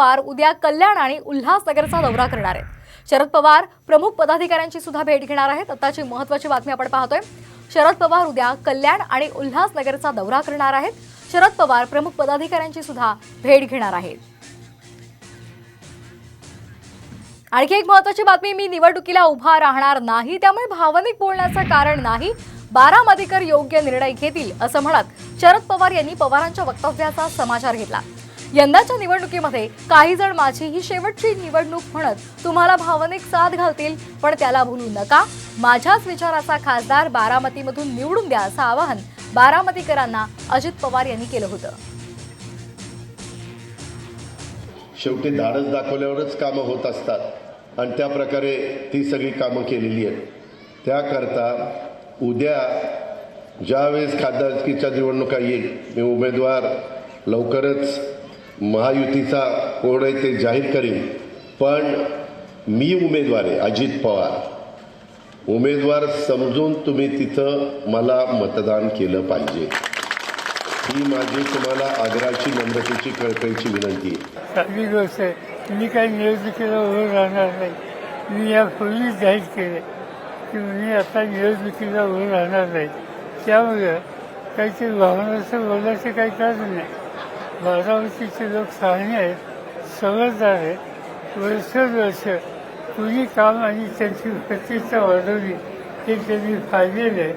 पवार उद्या कल्याण आणि उल्हासनगरचा दौरा करणार आहेत. शरद पवार प्रमुख पदाधिकाऱ्यांची सुद्धा भेट घेणार आहेत. आताची महत्वाची बातमी आपण पाहतोय. शरद पवार उद्या कल्याण आणि उल्हासनगरचा दौरा करणार आहेत. शरद पवार प्रमुख पदाधिकाऱ्यांची सुद्धा भेट घेणार आहेत. आणखी एक महत्वाची बातमी मी निवडणुकीला उभा राहणार नाही त्यामुळे भावनिक बोलण्याचं कारण नाही. बारामतीकर योग्य निर्णय घेतील असं म्हणत शरद पवार यांनी पवारांच्या वक्तव्याचा समाचार घेतला. यंदाच्या निवडणुकीमध्ये काही जण माझी ही शेवटची निवडणूक म्हणत तुम्हाला भावनिक साथ घालतील पण त्याला भुलू नका. माझ्याच विचाराचा खासदार बारामतीमधून निवडून द्या असं आवाहन बारामतीकरांना अजित पवार यांनी केलं होतं. शेवटी धाडस दाखवल्यावरच कामं होत असतात आणि त्या प्रकारे ती सगळी कामं केलेली आहेत. त्याकरता उद्या ज्यावेळेस खासदारकीच्या निवडणुका येईल मी उमेदवार लवकरच महायुतीचा कोण आहे ते जाहीर करीन. पण मी उमेदवार आहे अजित पवार. उमेदवार समजून तुम्ही तिथं मला मतदान केलं पाहिजे. ही माझी तुम्हाला आग्राची नम्रतेची कळकळीची विनंती आहे. चांगली गोष्ट आहे. मी काही निवडणुकीला उभं राहणार नाही. मी यापूर्वीच जाहीर केले की मी आता निवडणुकीला उभं राहणार नाही. त्यामुळे काहीतरी भावनाचं बोलायचं काही कारण नाही. बारामतीचे लोक शहाणे आहेत समजदार आहेत वर्षोवर्ष कुणी काम आणि त्यांची प्रतिष्ठा वाढवली हे त्यांनी पाहिलेलं आहे.